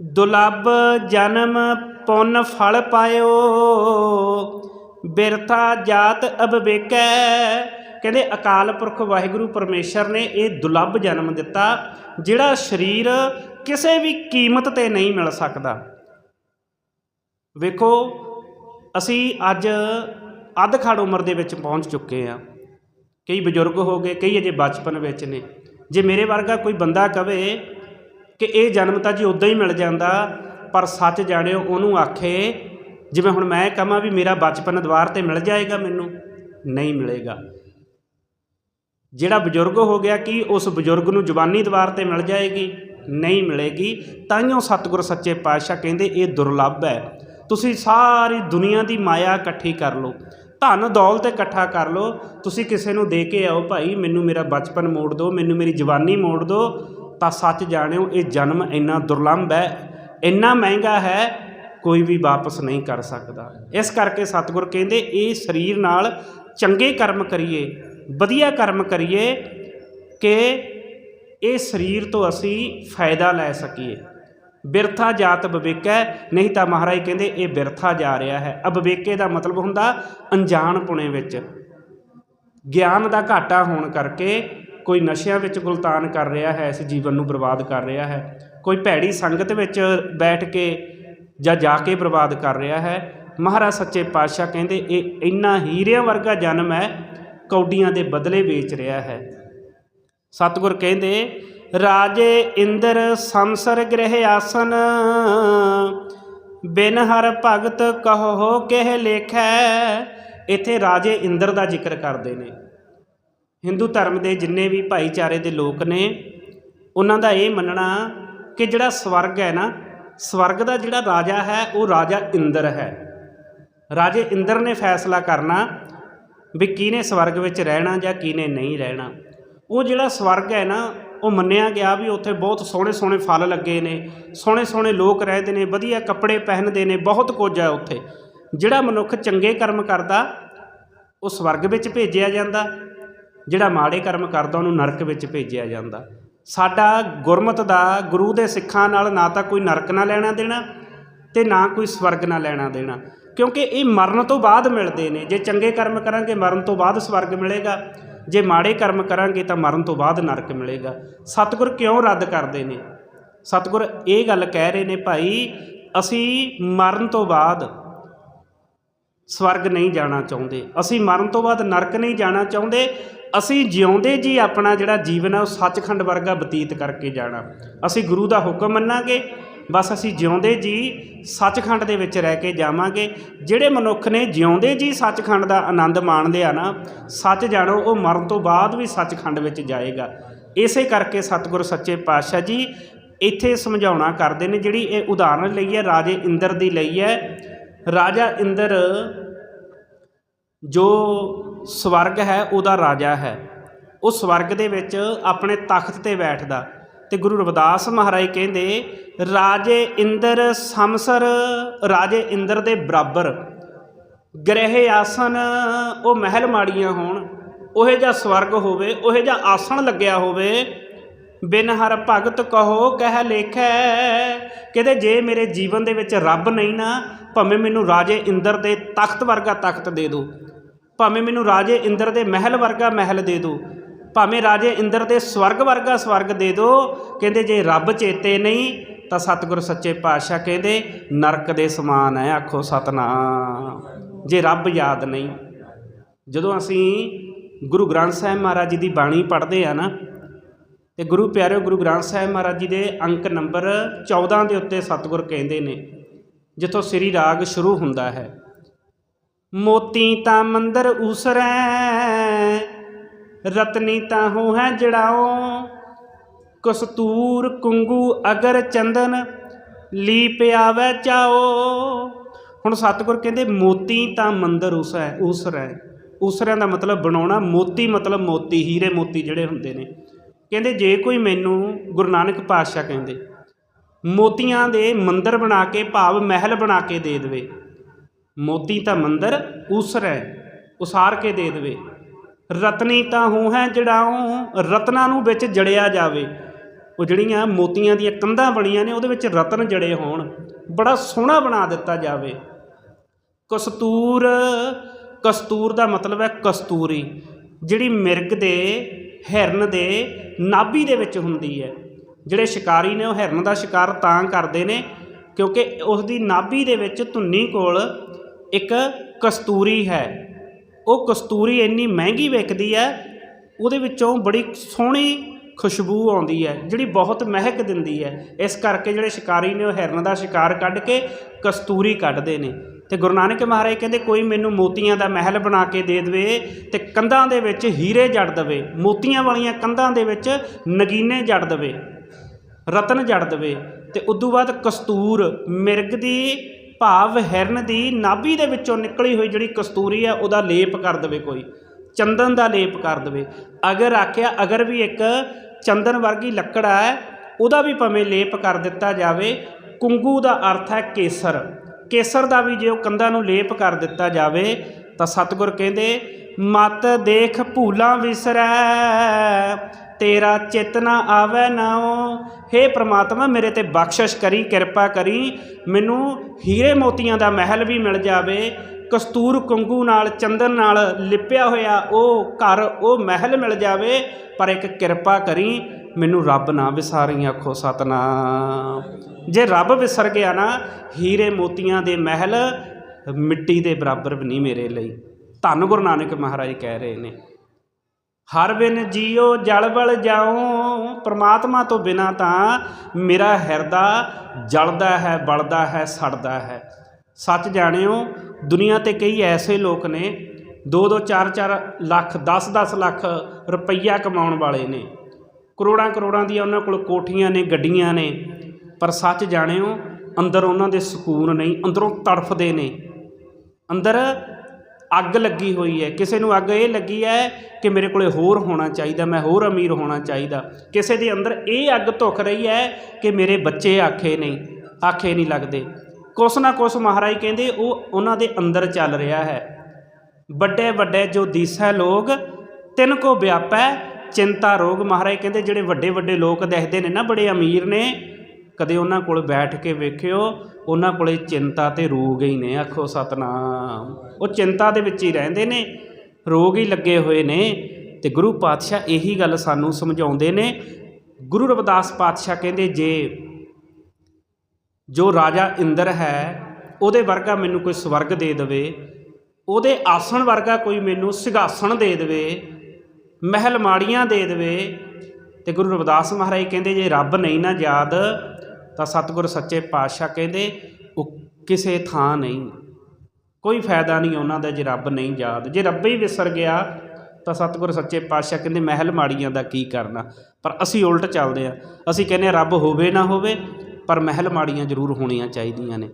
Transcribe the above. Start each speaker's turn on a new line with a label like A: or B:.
A: ਦੁਲੱਭ ਜਨਮ ਪੁੰਨ ਫਲ ਪਾਇਓ, ਬਿਰਥਾ ਜਾਤ ਅਬਵੇਕੈ। ਕਹਿੰਦੇ ਅਕਾਲ ਪੁਰਖ ਵਾਹਿਗੁਰੂ ਪਰਮੇਸ਼ਰ ਨੇ ਇਹ ਦੁਲੱਭ ਜਨਮ ਦਿੱਤਾ, ਜਿਹੜਾ ਸਰੀਰ ਕਿਸੇ ਵੀ ਕੀਮਤ ਤੇ ਨਹੀਂ ਮਿਲ ਸਕਦਾ। ਵੇਖੋ, ਅਸੀਂ ਅੱਜ ਅੱਧ ਖੜ ਉਮਰ ਦੇ ਵਿੱਚ ਪਹੁੰਚ ਚੁੱਕੇ ਆ ਕਈ ਬਜ਼ੁਰਗ ਹੋ ਗਏ, ਕਈ ਅਜੇ ਬਚਪਨ ਵਿੱਚ ਨੇ। ਜੇ ਮੇਰੇ ਵਰਗਾ ਕੋਈ ਬੰਦਾ ਕਵੇ ਕਿ ਇਹ ਜਨਮ ਤਾਂ ਜੀ ਉਦਾਂ ਹੀ ਮਿਲ ਜਾਂਦਾ, ਪਰ ਸੱਚ ਜਾਣਿਓ ਉਹਨੂੰ ਆਖੇ, ਜਿਵੇਂ ਹੁਣ ਮੈਂ ਕਹਾਂ ਵੀ ਮੇਰਾ ਬਚਪਨ ਦੁਆਰ ਤੇ ਮਿਲ ਜਾਏਗਾ ਮੈਨੂੰ, ਨਹੀਂ ਮਿਲੇਗਾ। ਜਿਹੜਾ ਬਜ਼ੁਰਗ ਹੋ ਗਿਆ ਕਿ ਉਸ ਬਜ਼ੁਰਗ ਨੂੰ ਜਵਾਨੀ ਦੁਆਰ ਤੇ ਮਿਲ ਜਾਏਗੀ? ਨਹੀਂ ਮਿਲੇਗੀ। ਤਾਈਓ ਸਤਿਗੁਰ ਸੱਚੇ ਪਾਤਸ਼ਾਹ ਕਹਿੰਦੇ ਇਹ ਦੁਰਲੱਭ ਹੈ। ਤੁਸੀਂ ਸਾਰੀ ਦੁਨੀਆ ਦੀ ਮਾਇਆ ਇਕੱਠੀ ਕਰ ਲਓ, ਧਨ ਦੌਲਤ ਇਕੱਠਾ ਕਰ ਲਓ। ਤੁਸੀਂ ਕਿਸੇ ਨੂੰ ਦੇ ਕੇ ਆਓ, ਭਾਈ ਮੈਨੂੰ ਮੇਰਾ ਬਚਪਨ ਮੋੜ ਦਿਓ, ਮੈਨੂੰ ਮੇਰੀ ਜਵਾਨੀ ਮੋੜ ਦਿਓ ਤਾਂ ਸੱਚ ਜਾਣਿਓ, ਇਹ ਜਨਮ ਇੰਨਾ ਦੁਰਲੰਭ ਹੈ, ਇੰਨਾ ਮਹਿੰਗਾ ਹੈ, ਕੋਈ ਵੀ ਵਾਪਸ ਨਹੀਂ ਕਰ ਸਕਦਾ। ਇਸ ਕਰਕੇ ਸਤਿਗੁਰ ਕਹਿੰਦੇ, ਇਹ ਸਰੀਰ ਨਾਲ ਚੰਗੇ ਕਰਮ ਕਰੀਏ, ਵਧੀਆ ਕਰਮ ਕਰੀਏ ਕਿ ਇਹ ਸਰੀਰ ਤੋਂ ਅਸੀਂ ਫਾਇਦਾ ਲੈ ਸਕੀਏ। ਬਿਰਥਾ ਜਾਤ ਬਵੇਕੈ ਨਹੀਂ ਤਾਂ ਮਹਾਰਾਜ ਕਹਿੰਦੇ, ਇਹ ਬਿਰਥਾ ਜਾ ਰਿਹਾ ਹੈ। ਅਬਵੇਕੇ ਦਾ ਮਤਲਬ ਹੁੰਦਾ, ਅਣਜਾਣ ਪੁਣੇ ਵਿੱਚ। ਗਿਆਨ ਦਾ ਘਾਟਾ ਹੋਣ ਕਰਕੇ ਕੋਈ ਨਸ਼ਿਆਂ ਵਿੱਚ ਗੁਲਤਾਨ ਕਰ ਰਿਹਾ ਹੈ, ਇਸ ਜੀਵਨ ਨੂੰ ਬਰਬਾਦ ਕਰ ਰਿਹਾ ਹੈ, ਕੋਈ ਭੈੜੀ ਸੰਗਤ ਵਿੱਚ ਬੈਠ ਕੇ ਜਾਂ ਜਾ ਕੇ ਬਰਬਾਦ ਕਰ ਰਿਹਾ ਹੈ, ਮਹਾਰਾਜ ਸੱਚੇ ਪਾਤਸ਼ਾਹ ਕਹਿੰਦੇ, ਇਹ ਇੰਨਾ ਹੀਰਿਆਂ ਵਰਗਾ ਜਨਮ ਹੈ, ਕੌਡੀਆਂ ਦੇ ਬਦਲੇ ਵੇਚ ਰਿਹਾ ਹੈ। ਸਤਿਗੁਰ ਕਹਿੰਦੇ, ਰਾਜੇ ਇੰਦਰ ਸੰਸਰ ਗ੍ਰਹਿ ਆਸਨ, ਬਿਨ ਹਰ ਭਗਤ ਕਹੋ ਕਿਹ ਲੇਖੈ, ਇੱਥੇ ਰਾਜੇ ਇੰਦਰ ਦਾ ਜ਼ਿਕਰ ਕਰਦੇ ਨੇ। ਹਿੰਦੂ ਧਰਮ ਦੇ ਜਿੰਨੇ ਵੀ ਭਾਈਚਾਰੇ ਦੇ ਲੋਕ ਨੇ, ਉਹਨਾਂ ਦਾ ਇਹ ਮੰਨਣਾ ਕਿ ਜਿਹੜਾ ਸਵਰਗ ਹੈ ਨਾ, ਸਵਰਗ ਦਾ ਜਿਹੜਾ ਰਾਜਾ ਹੈ, ਉਹ ਰਾਜਾ ਇੰਦਰ ਹੈ। ਰਾਜੇ ਇੰਦਰ ਨੇ ਫੈਸਲਾ ਕਰਨਾ ਵੀ ਕਿਹਨੇ ਸਵਰਗ ਵਿੱਚ ਰਹਿਣਾ ਜਾਂ ਕਿਹਨੇ ਨਹੀਂ ਰਹਿਣਾ। ਉਹ ਜਿਹੜਾ ਸਵਰਗ ਹੈ ਨਾ, ਉਹ ਮੰਨਿਆ ਗਿਆ ਵੀ ਉੱਥੇ ਬਹੁਤ ਸੋਹਣੇ ਸੋਹਣੇ ਫਲ ਲੱਗੇ ਨੇ, ਸੋਹਣੇ ਸੋਹਣੇ ਲੋਕ ਰਹਿੰਦੇ ਨੇ, ਵਧੀਆ ਕੱਪੜੇ ਪਹਿਨਦੇ ਨੇ, ਬਹੁਤ ਕੁਝ ਹੈ ਉੱਥੇ। ਜਿਹੜਾ ਮਨੁੱਖ ਚੰਗੇ ਕਰਮ ਕਰਦਾ, ਉਹ ਸਵਰਗ ਵਿੱਚ ਭੇਜਿਆ ਜਾਂਦਾ। ਜਿਹੜਾ ਮਾੜੇ ਕਰਮ ਕਰਦਾ ਉਹਨੂੰ ਨਰਕ ਵਿੱਚ ਭੇਜਿਆ ਜਾਂਦਾ। ਸਾਡਾ ਗੁਰਮਤ ਦਾ ਗੁਰੂ ਦੇ ਸਿੱਖਾਂ ਨਾਲ ਨਾ ਤਾਂ ਕੋਈ ਨਰਕ ਨਾਲ ਲੈਣਾ ਦੇਣਾ ਤੇ ਨਾ ਕੋਈ ਸਵਰਗ ਨਾਲ ਲੈਣਾ ਦੇਣਾ। ਕਿਉਂਕਿ ਇਹ ਮਰਨ ਤੋਂ ਬਾਅਦ ਮਿਲਦੇ ਨੇ। ਜੇ ਚੰਗੇ ਕਰਮ ਕਰਾਂਗੇ, ਮਰਨ ਤੋਂ ਬਾਅਦ ਸਵਰਗ ਮਿਲੇਗਾ। ਜੇ ਮਾੜੇ ਕਰਮ ਕਰਾਂਗੇ ਤਾਂ ਮਰਨ ਤੋਂ ਬਾਅਦ ਨਰਕ ਮਿਲੇਗਾ। ਸਤਿਗੁਰ ਕਿਉਂ ਰੱਦ ਕਰਦੇ ਨੇ? ਸਤਿਗੁਰ ਇਹ ਗੱਲ ਕਹਿ ਰਹੇ ਨੇ, ਭਾਈ, ਅਸੀਂ ਮਰਨ ਤੋਂ ਬਾਅਦ ਸਵਰਗ ਨਹੀਂ ਜਾਣਾ ਚਾਹੁੰਦੇ। ਅਸੀਂ ਮਰਨ ਤੋਂ ਬਾਅਦ ਨਰਕ ਨਹੀਂ ਜਾਣਾ ਚਾਹੁੰਦੇ। ਅਸੀਂ ਜਿਉਂਦੇ ਜੀ ਆਪਣਾ ਜਿਹੜਾ ਜੀਵਨ ਹੈ ਉਹ ਸੱਚਖੰਡ ਵਰਗਾ ਬਤੀਤ ਕਰਕੇ ਜਾਣਾ। ਅਸੀਂ ਗੁਰੂ ਦਾ ਹੁਕਮ ਮੰਨਾਂਗੇ। ਬਸ ਅਸੀਂ ਜਿਉਂਦੇ ਜੀ, ਸੱਚਖੰਡ ਦੇ ਵਿੱਚ ਰਹਿ ਕੇ ਜਾਵਾਂਗੇ। ਜਿਹੜੇ ਮਨੁੱਖ ਨੇ ਜਿਉਂਦੇ ਜੀ ਸੱਚਖੰਡ ਦਾ ਆਨੰਦ ਮਾਣਦੇ ਆ ਨਾ, ਸੱਚ ਜਾਣੋ, ਉਹ ਮਰਨ ਤੋਂ ਬਾਅਦ ਵੀ ਸੱਚਖੰਡ ਵਿੱਚ ਜਾਏਗਾ। ਇਸੇ ਕਰਕੇ ਸਤਿਗੁਰ ਸੱਚੇ ਪਾਤਸ਼ਾਹ ਜੀ ਇੱਥੇ ਸਮਝਾਉਣਾ ਕਰਦੇ ਨੇ, ਜਿਹੜੀ ਇਹ ਉਦਾਹਰਣ ਲਈ ਹੈ, ਰਾਜੇ ਇੰਦਰ ਦੀ ਲਈ ਹੈ। ਰਾਜਾ ਇੰਦਰ ਜੋ ਸਵਰਗ ਹੈ, ਉਹਦਾ ਰਾਜਾ ਹੈ। ਉਹ ਸਵਰਗ ਦੇ ਵਿੱਚ ਆਪਣੇ ਤਖਤ ਤੇ ਬੈਠਦਾ। ਤੇ ਗੁਰੂ ਰਵਿਦਾਸ ਮਹਾਰਾਜ ਕਹਿੰਦੇ, ਰਾਜੇ ਇੰਦਰ ਸਮਸਰ, ਰਾਜੇ ਇੰਦਰ ਦੇ ਬਰਾਬਰ। ਗ੍ਰਹਿ ਆਸਨ, ਉਹ ਮਹਿਲ ਮਾੜੀਆਂ ਹੋਣ। ਉਹੇ ਜਿਹਾ ਸਵਰਗ ਹੋਵੇ, ਉਹੇ ਜਿਹਾ ਆਸਣ ਲੱਗਿਆ ਹੋਵੇ ਬਿਨ ਹਰ ਭਗਤ ਕਹੋ ਕਹਿ ਲੇਖੈ। ਕਹਿੰਦੇ ਜੇ ਮੇਰੇ ਜੀਵਨ ਦੇ ਵਿੱਚ ਰੱਬ ਨਹੀਂ ਨਾ, ਭਾਵੇਂ ਮੈਨੂੰ ਰਾਜੇ ਇੰਦਰ ਦੇ ਤਖਤ ਵਰਗਾ ਤਖਤ ਦੇ ਦਿਓ ਭਾਵੇਂ ਮੈਨੂੰ ਰਾਜੇ ਇੰਦਰ ਦੇ ਮਹਿਲ ਵਰਗਾ ਮਹਿਲ ਦੇ ਦਿਓ ਭਾਵੇਂ ਰਾਜੇ ਇੰਦਰ ਦੇ ਸਵਰਗ ਵਰਗਾ ਸਵਰਗ ਦੇ ਦਿਓ ਕਹਿੰਦੇ ਜੇ ਰੱਬ ਚੇਤੇ ਨਹੀਂ, ਤਾਂ ਸਤਿਗੁਰ ਸੱਚੇ ਪਾਤਸ਼ਾਹ ਕਹਿੰਦੇ, ਨਰਕ ਦੇ ਸਮਾਨ ਹੈ ਆਖੋ ਸਤਨਾਮ। ਜੇ ਰੱਬ ਯਾਦ ਨਹੀਂ। ਜਦੋਂ ਅਸੀਂ ਗੁਰੂ ਗ੍ਰੰਥ ਸਾਹਿਬ ਮਹਾਰਾਜ ਜੀ ਦੀ ਬਾਣੀ ਪੜ੍ਹਦੇ ਆ ਨਾ ਤੇ ਗੁਰੂ ਪਿਆਰਿਓ ਗੁਰੂ ਗ੍ਰੰਥ ਸਾਹਿਬ ਮਹਾਰਾਜ ਜੀ ਦੇ ਅੰਕ ਨੰਬਰ 14 ਦੇ ਉੱਤੇ ਸਤਿਗੁਰ ਕਹਿੰਦੇ ਨੇ, ਜਿੱਥੋਂ ਸ੍ਰੀ ਰਾਗ ਸ਼ੁਰੂ ਹੁੰਦਾ ਹੈ। ਮੋਤੀ ਤਾਂ ਮੰਦਰ ਉਸਰੈ, ਰਤਨੀ ਤਾਂ ਹੋ ਹੈ ਜੜਾਓ ਕਸਤੂਰ ਕੁੰਗੂ ਅਗਰ ਚੰਦਨ ਲੀਪ ਆਵੈ ਚਾਓ ਹੁਣ ਸਤਿਗੁਰ ਕਹਿੰਦੇ ਮੋਤੀ ਤਾਂ ਮੰਦਰ ਉਸੈ ਉਸਰੈ। ਉਸਰਿਆਂ ਦਾ ਮਤਲਬ ਬਣਾਉਣਾ, ਮੋਤੀ ਮਤਲਬ ਮੋਤੀ, ਹੀਰੇ ਮੋਤੀ ਜਿਹੜੇ ਹੁੰਦੇ ਨੇ। ਕਹਿੰਦੇ ਜੇ ਕੋਈ ਮੈਨੂੰ ਗੁਰੂ ਨਾਨਕ ਪਾਤਸ਼ਾਹ ਕਹਿੰਦੇ, ਮੋਤੀਆਂ ਦੇ ਮੰਦਰ ਬਣਾ ਕੇ ਭਾਵ ਮਹਿਲ ਬਣਾ ਕੇ ਦੇ ਦੇਵੇ। ਮੋਤੀ ਤਾਂ ਮੰਦਰ ਉਸਰੈ ਉਸਾਰ ਕੇ ਦੇ ਦੇਵੇ। ਰਤਨੀ ਤਾਂ ਹੂੰ ਹੈ ਜਿਹੜਾ ਉਹ ਰਤਨਾਂ ਨੂੰ ਵਿੱਚ ਜੜਿਆ ਜਾਵੇ। ਉਹ ਜਿਹੜੀਆਂ ਮੋਤੀਆਂ ਦੀਆਂ ਕੰਧਾਂ ਬਣੀਆਂ ਨੇ, ਉਹਦੇ ਵਿੱਚ ਰਤਨ ਜੜੇ ਹੋਣ। ਬੜਾ ਸੋਹਣਾ ਬਣਾ ਦਿੱਤਾ ਜਾਵੇ। ਕਸਤੂਰ ਕਸਤੂਰ ਦਾ ਮਤਲਬ ਹੈ ਕਸਤੂਰੀ, ਜਿਹੜੀ ਮਿਰਗ ਦੇ, ਹਿਰਨ ਦੇ ਨਾਭੀ ਦੇ ਵਿੱਚ ਹੁੰਦੀ ਹੈ। ਜਿਹੜੇ ਸ਼ਿਕਾਰੀ ਨੇ ਉਹ ਹਿਰਨ ਦਾ ਸ਼ਿਕਾਰ ਤਾਂ ਕਰਦੇ ਨੇ ਕਿਉਂਕਿ ਉਸ ਦੀ ਨਾਭੀ ਦੇ ਵਿੱਚ ਧੁੰਨੀ ਕੋਲ ਇੱਕ ਕਸਤੂਰੀ ਹੈ। ਉਹ ਕਸਤੂਰੀ ਇੰਨੀ ਮਹਿੰਗੀ ਵਿਕਦੀ ਹੈ, ਉਹਦੇ ਵਿੱਚੋਂ ਬੜੀ ਸੋਹਣੀ ਖੁਸ਼ਬੂ ਆਉਂਦੀ ਹੈ, ਜਿਹੜੀ ਬਹੁਤ ਮਹਿਕ ਦਿੰਦੀ ਹੈ। ਇਸ ਕਰਕੇ ਜਿਹੜੇ ਸ਼ਿਕਾਰੀ ਨੇ ਉਹ ਹਿਰਨ ਦਾ ਸ਼ਿਕਾਰ ਕੱਢ ਕੇ ਕਸਤੂਰੀ ਕੱਢਦੇ ਨੇ। ਤੇ ਗੁਰੂ ਨਾਨਕ ਮਹਾਰਾਜ ਕਹਿੰਦੇ, ਕੋਈ ਮੈਨੂੰ ਮੋਤੀਆਂ ਦਾ ਮਹਿਲ ਬਣਾ ਕੇ ਦੇ ਦੇਵੇ ਤੇ ਕੰਧਾਂ ਦੇ ਵਿੱਚ ਹੀਰੇ ਜੜ ਦੇਵੇ, ਮੋਤੀਆਂ ਵਾਲੀਆਂ ਕੰਧਾਂ ਦੇ ਵਿੱਚ ਨਗੀਨੇ ਜੜ ਦੇਵੇ, ਰਤਨ ਜੜ ਦੇਵੇ ਤੇ ਉਦੋਂ ਬਾਅਦ ਕਸਤੂਰ ਮਿਰਗ ਦੀ ਭਾਵ ਹਿਰਨ ਦੀ ਨਾਭੀ ਦੇ ਵਿੱਚੋਂ ਨਿਕਲੀ ਹੋਈ ਜਿਹੜੀ ਕਸਤੂਰੀ ਹੈ ਉਹਦਾ ਲੇਪ ਕਰ ਦੇਵੇ ਕੋਈ, ਚੰਦਨ ਦਾ ਲੇਪ ਕਰ ਦੇਵੇ। ਅਗਰ ਆਖਿਆ, ਅਗਰ ਵੀ ਇੱਕ ਚੰਦਨ ਵਰਗੀ ਲੱਕੜ ਹੈ ਉਹਦਾ ਵੀ ਭਾਵੇਂ ਲੇਪ ਕਰ ਦਿੱਤਾ ਜਾਵੇ, ਕੁੰਗੂ ਦਾ ਅਰਥ ਹੈ ਕੇਸਰ। ਕੇਸਰ ਦਾ ਵੀ ਜੇ ਉਹ ਕੰਧਾਂ ਨੂੰ ਲੇਪ ਕਰ ਦਿੱਤਾ ਜਾਵੇ, ਤਾਂ ਸਤਿਗੁਰ ਕਹਿੰਦੇ, ਮਤ ਦੇਖ ਭੂਲਾਂ ਵਿਸਰੈ, ਤੇਰਾ ਚਿਤ ਨਾ ਆਵੇ ਨਾਉ। ਹੇ ਪ੍ਰਮਾਤਮਾ, ਮੇਰੇ ਤੇ ਬਖਸ਼ਿਸ਼ ਕਰੀ, ਕਿਰਪਾ ਕਰੀ, ਮੈਨੂੰ ਹੀਰੇ ਮੋਤੀਆਂ ਦਾ ਮਹਿਲ ਵੀ ਮਿਲ ਜਾਵੇ। ਕਸਤੂਰ ਕੰਗੂ ਨਾਲ, ਚੰਦਨ ਨਾਲ ਲਿਪਿਆ ਹੋਇਆ ਉਹ ਘਰ, ਉਹ ਮਹਿਲ ਮਿਲ ਜਾਵੇ, ਪਰ ਇੱਕ ਕਿਰਪਾ ਕਰੀ ਮੈਨੂੰ ਰੱਬ ਨਾ ਵਿਸਾਰੀ ਆਖੋ ਸਤਨਾਮ। ਜੇ ਰੱਬ ਵਿਸਰ ਗਿਆ ਨਾ, ਹੀਰੇ ਮੋਤੀਆਂ ਦੇ ਮਹਿਲ ਮਿੱਟੀ ਦੇ ਬਰਾਬਰ ਵੀ ਨਹੀਂ ਮੇਰੇ ਲਈ। ਧੰਨ ਗੁਰੂ ਨਾਨਕ ਮਹਾਰਾਜ ਕਹਿ ਰਹੇ ਨੇ। ਹਰ ਬਿਨ ਜੀਓ ਜਲ ਬਲ ਜਾਉ, ਪ੍ਰਮਾਤਮਾ ਤੋਂ ਬਿਨਾ ਤਾਂ ਮੇਰਾ ਹਿਰਦਾ ਜਲਦਾ ਹੈ, ਬਲਦਾ ਹੈ, ਸੜਦਾ ਹੈ। ਸੱਚ ਜਾਣਿਓ, ਦੁਨੀਆ ਤੇ ਕਈ ਐਸੇ ਲੋਕ ਨੇ 2-2 4-4 ਲੱਖ 10-10 ਲੱਖ ਰੁਪਈਆ ਕਮਾਉਣ ਵਾਲੇ ਨੇ। ਕਰੋੜਾਂ ਕਰੋੜਾਂ ਦੀਆਂ ਉਹਨਾਂ ਕੋਲ ਕੋਠੀਆਂ ਨੇ, ਗੱਡੀਆਂ ਨੇ, ਪਰ ਸੱਚ ਜਾਣਿਓ, ਅੰਦਰ ਉਹਨਾਂ ਦੇ ਸਕੂਨ ਨਹੀਂ, ਅੰਦਰੋਂ ਤੜਫਦੇ ਨੇ। ਅੰਦਰ ਅੱਗ ਲੱਗੀ ਹੋਈ ਹੈ। ਕਿਸੇ ਨੂੰ ਅੱਗ ਇਹ ਲੱਗੀ ਹੈ ਕਿ ਮੇਰੇ ਕੋਲੇ ਹੋਰ ਹੋਣਾ ਚਾਹੀਦਾ, ਮੈਂ ਹੋਰ ਅਮੀਰ ਹੋਣਾ ਚਾਹੀਦਾ। ਕਿਸੇ ਦੇ ਅੰਦਰ ਇਹ ਅੱਗ ਧੁਖ ਰਹੀ ਹੈ ਕਿ ਮੇਰੇ ਬੱਚੇ ਆਖੇ ਨਹੀਂ ਆਖੇ ਨਹੀਂ ਲੱਗਦੇ। ਕੁਛ ਨਾ ਕੁਛ ਮਹਾਰਾਜ ਕਹਿੰਦੇ, ਉਹ ਉਹਨਾਂ ਦੇ ਅੰਦਰ ਚੱਲ ਰਿਹਾ ਹੈ। ਵੱਡੇ ਵੱਡੇ ਜੋ ਦੀਸੈ ਲੋਗ ਤਿੰਨ ਕੋ ਵਿਆਪੈ ਚਿੰਤਾ ਰੋਗ ਮਹਾਰਾਜ ਕਹਿੰਦੇ ਜਿਹੜੇ ਵੱਡੇ ਵੱਡੇ ਲੋਕ ਦੇਖਦੇ ਨੇ ਨਾ ਬੜੇ ਅਮੀਰ ਨੇ, ਕਦੇ ਉਹਨਾਂ ਕੋਲ ਬੈਠ ਕੇ ਵੇਖਿਓ, ਉਹਨਾਂ ਕੋਲੇ ਚਿੰਤਾ ਤੇ ਰੋਗ ਹੀ ਨੇ, ਆਖੋ ਸਤਨਾਮ। ਉਹ ਚਿੰਤਾ ਦੇ ਵਿੱਚ ਹੀ ਰਹਿੰਦੇ ਨੇ, ਰੋਗ ਹੀ ਲੱਗੇ ਹੋਏ ਨੇ ਤੇ ਗੁਰੂ ਪਾਤਸ਼ਾਹ ਇਹੀ ਗੱਲ ਸਾਨੂੰ ਸਮਝਾਉਂਦੇ ਨੇ। ਗੁਰੂ ਰਵਿਦਾਸ ਪਾਤਸ਼ਾਹ ਕਹਿੰਦੇ, ਜੇ ਜੋ ਰਾਜਾ ਇੰਦਰ ਹੈ, ਉਹਦੇ ਵਰਗਾ ਮੈਨੂੰ ਕੋਈ ਸਵਰਗ ਦੇ ਦੇਵੇ, ਉਹਦੇ ਆਸਣ ਵਰਗਾ ਕੋਈ ਮੈਨੂੰ ਸਿਘਾਸਣ ਦੇ ਦੇਵੇ ਮਹਿਲ ਮਾੜੀਆਂ ਦੇ ਦੇਵੇ। ਤੇ ਗੁਰੂ ਰਵਿਦਾਸ ਮਹਾਰਾਜ ਕਹਿੰਦੇ, ਜੇ ਰੱਬ ਨਹੀਂ ਨਾ ਯਾਦ, ਤਾਂ ਸਤਿਗੁਰ ਸੱਚੇ ਪਾਤਸ਼ਾਹ ਕਹਿੰਦੇ, ਉਹ ਕਿਸੇ ਥਾਂ ਨਹੀਂ। ਕੋਈ ਫਾਇਦਾ ਨਹੀਂ ਉਹਨਾਂ ਦਾ ਜੇ ਰੱਬ ਨਹੀਂ ਯਾਦ। ਜੇ ਰੱਬ ਹੀ ਵਿਸਰ ਗਿਆ, ਤਾਂ ਸਤਿਗੁਰ ਸੱਚੇ ਪਾਤਸ਼ਾਹ ਕਹਿੰਦੇ, ਮਹਿਲ ਮਾੜੀਆਂ ਦਾ ਕੀ ਕਰਨਾ? ਪਰ ਅਸੀਂ ਉਲਟ ਚੱਲਦੇ ਆ ਅਸੀਂ ਕਹਿੰਦੇ ਰੱਬ ਹੋਵੇ ਨਾ ਹੋਵੇ, ਪਰ ਮਹਿਲ ਮਾੜੀਆਂ ਜ਼ਰੂਰ ਹੋਣੀਆਂ ਚਾਹੀਦੀਆਂ ਨੇ।